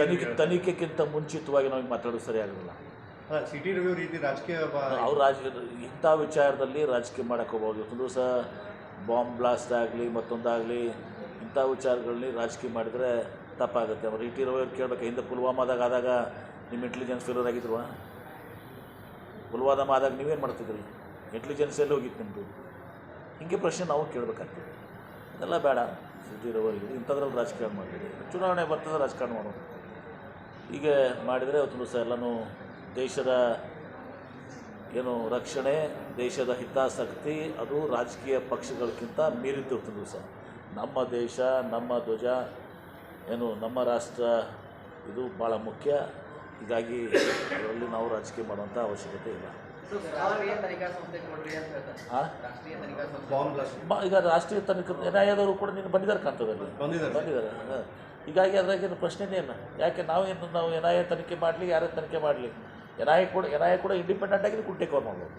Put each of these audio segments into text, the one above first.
ತನಿಖೆ ತನಿಖೆಗಿಂತ ಮುಂಚಿತವಾಗಿ ನಮಗೆ ಮಾತಾಡೋದು ಸರಿ ಆಗೋದಿಲ್ಲ ಸಿಟಿ ರವಿ ರೀತಿ ರಾಜಕೀಯ ಅವ್ರು ರಾಜ ಇಂಥ ವಿಚಾರದಲ್ಲಿ ರಾಜಕೀಯ ಮಾಡಕ್ಕೆ ಹೋಗ್ಬೋದು ಒಂದು ದಿವಸ ಬಾಂಬ್ ಬ್ಲಾಸ್ಟ್ ಆಗಲಿ ಮತ್ತೊಂದಾಗಲಿ ಇಂಥ ವಿಚಾರಗಳಲ್ಲಿ ರಾಜಕೀಯ ಮಾಡಿದರೆ ತಪ್ಪಾಗುತ್ತೆ. ಅವ್ರು ಇಟಿ ರವಿ ಅವ್ರು ಕೇಳಬೇಕು ಹಿಂದೆ ಪುಲ್ವಾಮಾದಾಗ ಆದಾಗ ನಿಮ್ಮ ಇಂಟೆಲಿಜೆನ್ಸ್ ಫೇಲರ್ ಆಗಿದ್ರು ಪುಲ್ವಾಮ ಆದಾಗ ನೀವೇನು ಮಾಡ್ತಿದ್ರಿ? ಇಂಟೆಲಿಜೆನ್ಸ್ ಎಲ್ಲಿ ಹೋಗಿತ್ತು ನಿಮ್ಮದು ಹಿಂಗೆ ಪ್ರಶ್ನೆ ನಾವು ಕೇಳಬೇಕಾಗ್ತದೆ. ಅದೆಲ್ಲ ಬೇಡ. ಸುದ್ದಿ ರವರಿಗೆ ಇಂಥದ್ರಲ್ಲಿ ರಾಜಕಾರಣ ಮಾಡಬೇಡಿ ಚುನಾವಣೆ ಬರ್ತದೆ ರಾಜಕಾರಣ ಮಾಡೋದು. ಹೀಗೆ ಮಾಡಿದರೆ ಅವತ್ತು ದಿವಸ ಎಲ್ಲನೂ ದೇಶದ ಏನು ರಕ್ಷಣೆ, ದೇಶದ ಹಿತಾಸಕ್ತಿ, ಅದು ರಾಜಕೀಯ ಪಕ್ಷಗಳಿಗಿಂತ ಮೀರಿದ್ದು ಇವತ್ತು ದಿವಸ. ನಮ್ಮ ದೇಶ, ನಮ್ಮ ಧ್ವಜ, ಏನು ನಮ್ಮ ರಾಷ್ಟ್ರ, ಇದು ಭಾಳ ಮುಖ್ಯ. ಹೀಗಾಗಿ ಅದರಲ್ಲಿ ನಾವು ರಾಜಕೀಯ ಮಾಡುವಂಥ ಅವಶ್ಯಕತೆ ಇಲ್ಲ. ರಾಷ್ಟ್ರೀಯ ತನಿಖಾ ಸಂಸ್ಥೆಗೆ ಕೊಡ್ರಿ ಅಂತ ಹೇಳ್ತಾರೆ. ಆ? ರಾಷ್ಟ್ರೀಯ ತನಿಖಾ ಸಂಸ್ಥೆ. Bomb blast. ಈಗ ರಾಷ್ಟ್ರೀಯ ತನಿಖೆ ನ್ಯಾಯಾಲಯದವರು ಕೂಡ ನೀನು ಬಂದಿದ್ದಾರೆ ಕಾಣ್ತದೆ ಅಲ್ಲಿ. ಬಂದಿದ್ದಾರೆ. ಹೀಗಾಗಿ ಅದ್ರಾಗೇನು ಪ್ರಶ್ನೆನೇ ಇಲ್ಲ ಯಾಕೆ ನಾವೇನು ನಾವು ಎನ್ ಐ ಎ ತನಿಖೆ ಮಾಡಲಿ ಯಾರೇ ತನಿಖೆ ಮಾಡಲಿ. ಎನ್ ಐ ಕೂಡ ಎನ್ ಐ ಕೂಡ ಇಂಡಿಪೆಂಡೆಂಟ್ ಆಗಿ ಕೂಡ ಟೇಕ್ ಓವರ್ ಮಾಡ್ಬೋದು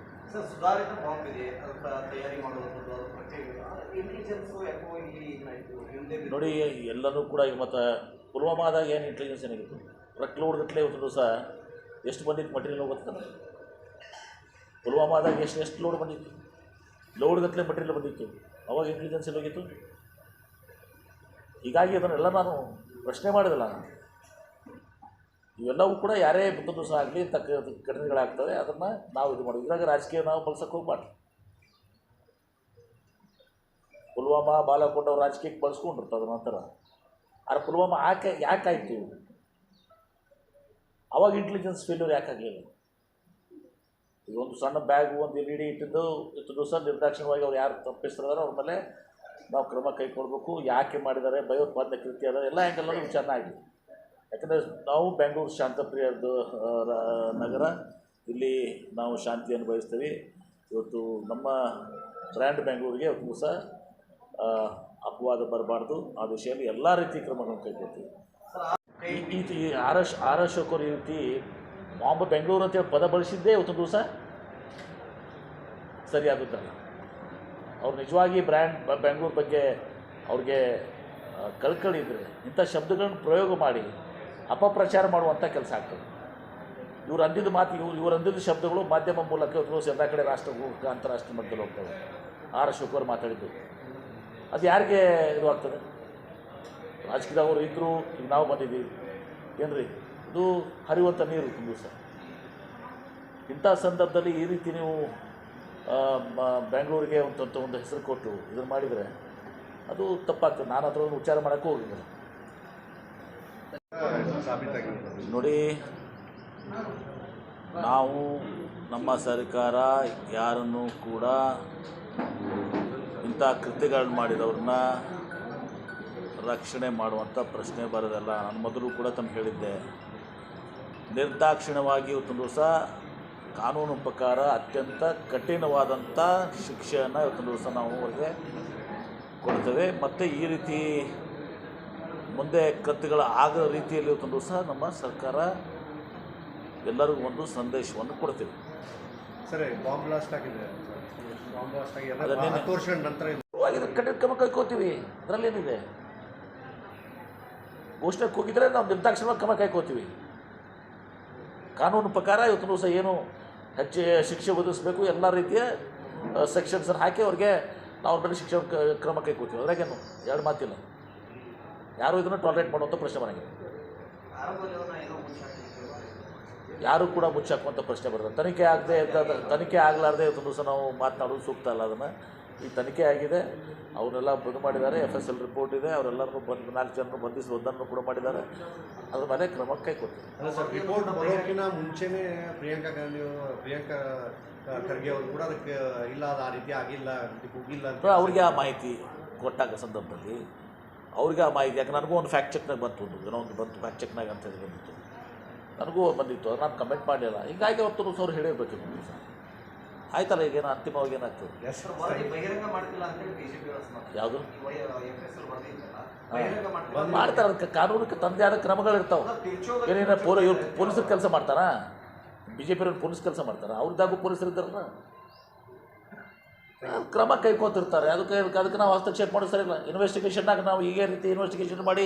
ನೋಡಿ ಎಲ್ಲರೂ ಕೂಡ ಈಗ ಮತ್ತು ಪುಲ್ವಾಮಾದಾಗ ಏನು ಇಂಟೆಲಿಜೆನ್ಸ್ ಏನಾಗಿತ್ತು? ಟ್ರಕ್ ಲೋಡ್ ಗಟ್ಟಲೆ ಇವತ್ತು ದಿವಸ ಎಷ್ಟು ಬಂದಿತ್ತು ಮಟೀರಿಯಲ್ ಹೋಗುತ್ತೆ ಪುಲ್ವಾಮಾದಾಗ ಎಷ್ಟು ಎಷ್ಟು ಲೋಡ್ ಬಂದಿತ್ತು? ಲೋಡ್ ಗಟ್ಟಲೆ ಮಟೀರಿಯಲ್ ಬಂದಿತ್ತು. ಅವಾಗ ಇಂಟೆಲಿಜೆನ್ಸ್ ಹೋಗಿತ್ತು? ಹೀಗಾಗಿ ಅದನ್ನೆಲ್ಲ ನಾನು ಪ್ರಶ್ನೆ ಮಾಡಿದಲ್ಲ ನಾನು. ಇವೆಲ್ಲವೂ ಕೂಡ ಯಾರೇ ಒಂದು ದಿವಸ ಆಗಲಿ ತಕ್ಕ ಘಟನೆಗಳಾಗ್ತವೆ, ಅದನ್ನು ನಾವು ಇದು ಮಾಡೋದು. ಇದ್ರಾಗ ರಾಜಕೀಯ ನಾವು ಬಳಸಕ್ಕೆ ಹೋಗ್ಬಾರ್ದು. ಪುಲ್ವಾಮಾ ಬಾಲಕೋಟ್ ಅವ್ರು ರಾಜಕೀಯಕ್ಕೆ ಅದ್ರ ನಂತರ. ಆದ್ರೆ ಪುಲ್ವಾಮಾ ಯಾಕೆ ಯಾಕಾಯಿತು ಅವಾಗ ಇಂಟೆಲಿಜೆನ್ಸ್ ಫೇಲ್ಯೂರ್ ಯಾಕೆ ಆಗಲಿಲ್ಲ? ಈಗ ಒಂದು ಸಣ್ಣ ಬ್ಯಾಗ್ ಒಂದು ಎಲ್ ಇ ಡಿ ಇಟ್ಟಿದ್ದು ಇಷ್ಟು ದಿವಸ ನಿರ್ದಾಕ್ಷಿಣ್ಯವಾಗಿ ಅವ್ರು ಯಾರು ತಪ್ಪಿಸ್ತಾರೆ ಅವ್ರ ಮೇಲೆ ನಾವು ಕ್ರಮ ಕೈಗೊಳ್ಬೇಕು ಯಾಕೆ ಮಾಡಿದ್ದಾರೆ? ಭಯೋತ್ಪಾದನೆ ಕೃತ್ಯ ಅದ, ಎಲ್ಲ ಆ್ಯಂಗಲ್ಲೂ ಚೆನ್ನಾಗಿ ಯಾಕಂದರೆ ನಾವು ಬೆಂಗಳೂರು ಶಾಂತಪ್ರಿಯದ್ದು ನಗರ. ಇಲ್ಲಿ ನಾವು ಶಾಂತಿಯನ್ನು ಬಯಸ್ತೀವಿ. ಇವತ್ತು ನಮ್ಮ ಬ್ರ್ಯಾಂಡ್ ಬೆಂಗಳೂರಿಗೆ ಹೊಸ ಅಪವಾದ ಬರಬಾರ್ದು. ಆ ವಿಷಯದಲ್ಲಿ ಎಲ್ಲ ರೀತಿ ಕ್ರಮಗಳನ್ನು ಕೈಗೊಳ್ತೀವಿ. ಈ ಈ ಆರ್ ಎಸ್ ಆರ್ ಅಶೋಕ್ ಅವ್ರು ಈ ರೀತಿ ಬಾಂಬ್ ಬೆಂಗಳೂರು ಅಂತೇಳಿ ಪದ ಬಳಸಿದ್ದೇ ಇವತ್ತು ದಿವಸ? ಸರಿಯಾದದ್ದಲ್ಲ ಅವ್ರು ನಿಜವಾಗಿ ಬ್ರ್ಯಾಂಡ್ ಬೆಂಗಳೂರು ಬಗ್ಗೆ ಅವ್ರಿಗೆ ಕಳ್ಕಳಿದ್ರೆ ಇಂಥ ಶಬ್ದಗಳನ್ನು ಪ್ರಯೋಗ ಮಾಡಿ, ಅಪಪ್ರಚಾರ ಮಾಡುವಂಥ ಕೆಲಸ ಆಗ್ತದೆ. ಇವ್ರು ಅಂದಿದ್ದ ಮಾತು, ಇವ್ರು ಇವ್ರು ಅಂದಿದ್ದ ಶಬ್ದಗಳು ಮಾಧ್ಯಮ ಮೂಲಕ ಇವತ್ತು ಎಲ್ಲ ಕಡೆ ರಾಷ್ಟ್ರ ಅಂತಾರಾಷ್ಟ್ರೀಯ ಮಟ್ಟದಲ್ಲಿ ಹೋಗ್ತವೆ. ಆರ್ ಅಶೋಕ್ ಮಾತಾಡಿದ್ದು. ಅದು ಯಾರಿಗೆ ಇದು ಆಗ್ತದೆ? ರಾಜಕೀಯದವರು ಇದ್ದರು ಈಗ ನಾವು ಬಂದಿದ್ದೀವಿ. ಏನ್ರಿ? ಇದು ಹರಿಯುವಂಥ ನೀರು ತುಂಬ ದಿವಸ. ಇಂಥ ಸಂದರ್ಭದಲ್ಲಿ ಈ ರೀತಿ ನೀವು ಬೆಂಗಳೂರಿಗೆ ಒಂದು ಒಂದು ಹೆಸರು ಕೊಟ್ಟು ಇದನ್ನು ಮಾಡಿದರೆ ಅದು ತಪ್ಪಾಗ್ತದೆ. ನಾನು ಅದರ ವಿಚಾರ ಮಾಡೋಕ್ಕೂ ಹೋಗಿದ್ರೆ ನೋಡಿ, ನಾವು ನಮ್ಮ ಸರ್ಕಾರ ಯಾರನ್ನು ಕೂಡ ಇಂಥ ಕೃತ್ಯಗಳನ್ನು ಮಾಡಿದವ್ರನ್ನ ರಕ್ಷಣೆ ಮಾಡುವಂಥ ಪ್ರಶ್ನೆ ಬರೋದಲ್ಲ. ನಾನು ಮೊದಲು ಕೂಡ ತಮಗೆ ಹೇಳಿದ್ದೆ. ನಿರ್ದಾಕ್ಷಿಣ್ಯವಾಗಿ ಇವತ್ತು ದಿವಸ ಕಾನೂನು ಪ್ರಕಾರ ಅತ್ಯಂತ ಕಠಿಣವಾದಂಥ ಶಿಕ್ಷೆಯನ್ನು ಇವತ್ತೊಂದು ದಿವಸ ನಾವು ಅವರಿಗೆ ಕೊಡ್ತೇವೆ. ಮತ್ತು ಈ ರೀತಿ ಮುಂದೆ ಕತ್ತುಗಳ ಆಗದ ರೀತಿಯಲ್ಲಿ ಇವತ್ತೊಂದು ದಿವಸ ನಮ್ಮ ಸರ್ಕಾರ ಎಲ್ಲರಿಗೂ ಒಂದು ಸಂದೇಶವನ್ನು ಕೊಡ್ತೀವಿ. ಸರಿ ಬಾಂಬ್ ಬ್ಲಾಸ್ಟ್ ಆಗಿದೆ. ಬಾಂಬ್ ಬ್ಲಾಸ್ಟ್ ಕಠಿಣ ಕ್ರಮ ಕೈಕೋತೀವಿ ಅದರಲ್ಲೇನಿದೆ ಘೋಷಣೆ ಕೂಗಿದ್ರೆ ನಾವು ನಿರ್ದಾಕ್ಷಿಣ್ಯವಾಗಿ ಕ್ರಮ ಕೈಕೋತೀವಿ ಕಾನೂನು ಪ್ರಕಾರ ಇವತ್ತು ಸಹ ಏನು ಹೆಚ್ಚು ಶಿಕ್ಷೆ ಒದಗಿಸ್ಬೇಕು, ಎಲ್ಲ ರೀತಿಯ ಸೆಕ್ಷನ್ಸನ್ನು ಹಾಕಿ ಅವ್ರಿಗೆ ನಾವು ಅವ್ರ ಮೇಲೆ ಶಿಕ್ಷೆ ಕ- ಕ್ರಮ ಕೈಕೋತೀವಿ ಅದ್ರಾಗೇನು ಎರಡು ಮಾತಿಲ್ಲ. ಯಾರು ಇದನ್ನು ಟಾಲರೇಟ್ ಮಾಡುವಂಥ ಪ್ರಶ್ನೆ ಬರಂಗಿಲ್ಲ ಯಾರು ಕೂಡ ಮುಚ್ಚಾಕುವಂಥ ಪ್ರಶ್ನೆ ಬರ್ತದೆ. ತನಿಖೆ ಆಗದೆ ತನಿಖೆ ಆಗಲಾರ್ದೆ ಇವತ್ತು ನಾವು ಮಾತನಾಡೋದು ಸೂಕ್ತ ಅಲ್ಲ ಅದನ್ನು. ಈ ತನಿಖೆ ಆಗಿದೆ. ಅವರೆಲ್ಲ ಬಂದು ಮಾಡಿದ್ದಾರೆ. ಎಫ್ ಎಸ್ ಎಲ್ ರಿಪೋರ್ಟ್ ಇದೆ. ಅವರೆಲ್ಲರನ್ನು ಬಂದು ನಾಲ್ಕು ಜನರು ಬಂಧಿಸಿ ಒಂದನ್ನು ಕೂಡ ಮಾಡಿದ್ದಾರೆ. ಅದ್ರ ಮೇಲೆ ಕ್ರಮ ಕೈಗೊಳ್ತೀವಿ ಸರ್ ರಿಪೋರ್ಟ್ ಬರೋಕ್ಕಿಂತ ಮುಂಚೆನೇ ಪ್ರಿಯಾಂಕಾ ಗಾಂಧಿ ಅವರು- ಪ್ರಿಯಾಂಕಾ ಖರ್ಗೆ ಅವರು ಕೂಡ ಅದಕ್ಕೆ ಇಲ್ಲ ಅದು ಆ ರೀತಿ ಆಗಿಲ್ಲ ಹೋಗಿಲ್ಲ ಅಂತ ಅವ್ರಿಗೆ ಆ ಮಾಹಿತಿ ಕೊಟ್ಟಾಗ ಸಂದರ್ಭದಲ್ಲಿ ಅವ್ರಿಗೆ ಆ ಮಾಹಿತಿ ಯಾಕೆ ನನಗೂ ಒಂದು ಫ್ಯಾಕ್ಟ್ ಚೆಕ್ನಾಗ ಬಂತು ಒಂದು ಏನೋ ಒಂದು ಬಂತು ಫ್ಯಾಕ್ಟ್ ಚೆಕ್ನಾಗ ಅಂತ ಹೇಳಿ ಬಂದಿತ್ತು. ನನಗೂ ಬಂದಿತ್ತು. ಅದು ನಾನು ಕಮೆಂಟ್ ಮಾಡಲಿಲ್ಲ. ಹೀಗಾಗಿ ಅವತ್ತು ಹೇಳಿರ್ಬೇಕು ದಿವಸ. ಆಯ್ತಲ್ಲ ಈಗೇನು ಅಂತಿಮವಾಗಿ ಏನಾಗ್ತದೆ ಯಾವುದು? ಮಾಡ್ತಾರೆ ಅದಕ್ಕೆ ಕಾನೂನಕ್ಕೆ ತಂದೆ ಆದ ಕ್ರಮಗಳಿರ್ತಾವೆ ಏನೇನ ಪೋಲ ಇವ್ರು ಪೊಲೀಸರು ಕೆಲಸ ಮಾಡ್ತಾರಾ? ಬಿ ಜೆ ಪಿಯವ್ರು ಪೊಲೀಸ್ ಕೆಲಸ ಮಾಡ್ತಾರಾ? ಅವ್ರದ್ದಾಗೂ ಪೊಲೀಸರು ಇದ್ದಾರಲ್ಲ. ಕ್ರಮ ಕೈಕೋತಿರ್ತಾರೆ. ಅದಕ್ಕೆ ಅದಕ್ಕೆ ನಾವು ಹಸ್ತಕ್ಷೇಪ ಮಾಡೋದು ಸರಿ ಇಲ್ಲ ಇನ್ವೆಸ್ಟಿಗೇಷನ್ನಾಗ ನಾವು ಹೀಗೆ ರೀತಿ ಇನ್ವೆಸ್ಟಿಗೇಷನ್ ಮಾಡಿ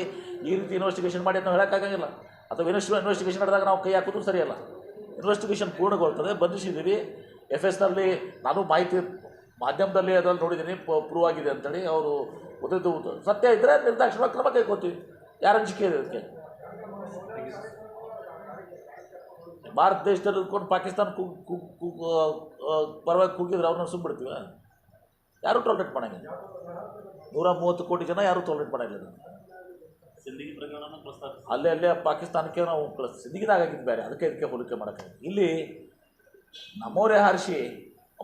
ಈ ರೀತಿ ಇನ್ವೆಸ್ಟಿಗೇಷನ್ ಮಾಡಿ ಅಂತ ನಾವು ಹೇಳೋಕ್ಕಾಗಂಗಿಲ್ಲ ಅಥವಾ ಇನ್ವೆಸ್ಟ್ ಇನ್ವೆಸ್ಟಿಗೇಷನ್ ನಡೆದಾಗ ನಾವು ಕೈ ಹಾಕೋದು ಸರಿಯಲ್ಲ. ಇನ್ವೆಸ್ಟಿಗೇಷನ್ ಪೂರ್ಣಗೊಳ್ತದೆ. ಬಂಧಿಸಿದ್ದೀವಿ. ಎಫ್ನಲ್ಲಿ ನಾನು ಮಾಹಿತಿ ಮಾಧ್ಯಮದಲ್ಲಿ ಅದ್ರಲ್ಲಿ ನೋಡಿದ್ದೀನಿ ಪ್ರೂವ್ ಆಗಿದೆ ಅಂತೇಳಿ ಅವರು ಉದಿದು ಸತ್ಯ ಇದ್ದರೆ ನಿರ್ದಾಕ್ಷಿಣ್ಯವಾಗಿ ಕ್ರಮ ಕೈಗೊಳ್ತೀವಿ. ಯಾರ ಅಂಜಿಕೆ ಇದೆ ಅದಕ್ಕೆ? ಭಾರತ ದೇಶದಲ್ಲಿ ಇದ್ಕೊಂಡು ಪಾಕಿಸ್ತಾನ ಪರವಾಗಿ ಕೂಗಿದ್ರೆ ಅವ್ರನ್ನ ಸುಮ್ಮಬಿಡ್ತೀವ ಯಾರೂ ಟಾಲ್ರೇಟ್ ಮಾಡಂಗಿಲ್ಲ? ನೂರ ಮೂವತ್ತು ಕೋಟಿ ಜನ ಯಾರೂ ಟಾಲ್ರೇಟ್ ಮಾಡಂಗಿಲ್ಲ ಅಲ್ಲೇ ಅಲ್ಲೇ ಪಾಕಿಸ್ತಾನಕ್ಕೆ ನಾವು ಕಳಿಸ್ ಆಗಿದ್ದು ಬೇರೆ ಅದಕ್ಕೆ ಇದಕ್ಕೆ ಹೋಲಿಕೆ ಮಾಡೋಕ್ಕೆ ಇಲ್ಲಿ ನಮ್ಮವರೇ ಹಾರಿಸಿ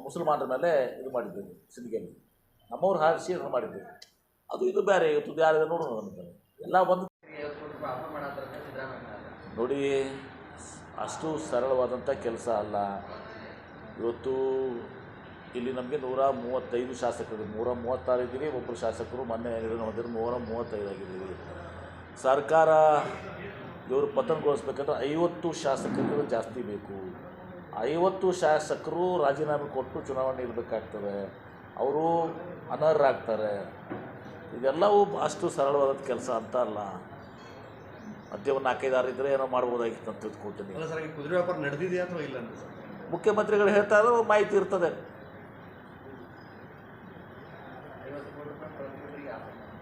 ಮುಸಲ್ಮಾನರ ಮೇಲೆ ಇದು ಮಾಡಿದ್ದೇವೆ ಸಿಂದಿಗೆಯಲ್ಲಿ ನಮ್ಮವ್ರು ಹಾರಿಸಿ ಅದನ್ನು ಮಾಡಿದ್ದೀವಿ. ಅದು ಇದು ಬೇರೆ, ಇವತ್ತು ಯಾರಿದೆ ನೋಡೋಣ ಎಲ್ಲ ಬಂದು. ನೋಡಿ, ಅಷ್ಟು ಸರಳವಾದಂಥ ಕೆಲಸ ಅಲ್ಲ. ಇವತ್ತು ಇಲ್ಲಿ ನಮಗೆ ನೂರ ಮೂವತ್ತೈದು ಶಾಸಕರು, ನೂರ ಮೂವತ್ತಾರು ಇದ್ದೀವಿ ಒಬ್ಬರು ಶಾಸಕರು, ಮೊನ್ನೆ ಏನಿದ್ರು ಹೊಂದಿದ್ರು ನೂರ ಮೂವತ್ತೈದು ಆಗಿದ್ದೀವಿ. ಸರ್ಕಾರ ಇವರು ಪತನಗೊಳಿಸ್ಬೇಕಂದ್ರೆ ಐವತ್ತು ಶಾಸಕರು ಜಾಸ್ತಿ ಬೇಕು. ಐವತ್ತು ಶಾಸಕರು ರಾಜೀನಾಮೆ ಕೊಟ್ಟು ಚುನಾವಣೆ ಇರಬೇಕಾಗ್ತದೆ. ಅವರು ಅನರ್ಹರಾಗ್ತಾರೆ. ಇದೆಲ್ಲವೂ ಅಷ್ಟು ಸರಳವಾದ ಕೆಲಸ ಅಂತ ಅಲ್ಲ. ಮಧ್ಯಮ ಒಂದು ನಾಲ್ಕೈದಾರು ಇದ್ದರೆ ಏನೋ ಮಾಡ್ಬೋದಾಗಿತ್ತು ಅಂತ ಈ ಕುದುರೆ ವ್ಯಾಪಾರ ನಡೆದಿದೆಯಾ ಅಥವಾ ಇಲ್ಲ ಮುಖ್ಯಮಂತ್ರಿಗಳು ಹೇಳ್ತಾ ಇರೋ ಮಾಹಿತಿ ಇರ್ತದೆ.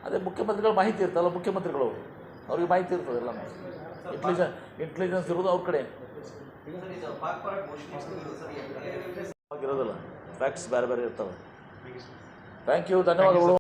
ಅದೇ ಮುಖ್ಯಮಂತ್ರಿಗಳ ಮಾಹಿತಿ ಇರ್ತಲ್ಲ ಮುಖ್ಯಮಂತ್ರಿಗಳು ಅವ್ರಿಗೆ ಮಾಹಿತಿ ಇರ್ತದೆ ಎಲ್ಲ ಇಂಟೆಲಿಜೆನ್ಸ್ ಇಂಟೆಲಿಜೆನ್ಸ್ ಇರೋದು ಅವ್ರ ಕಡೆ. ಸರ್ ಈಗ ಪಾಕ್ ಪರ ಘೋಷಣೆ ಸರ್ ಯಾಕೆ? ಇರೋದಿಲ್ಲ. ಫ್ಯಾಕ್ಟ್ಸ್ ಬೇರೆ ಬೇರೆ ಇರ್ತವೆ. ಥ್ಯಾಂಕ್ ಯು ಧನ್ಯವಾದಗಳು.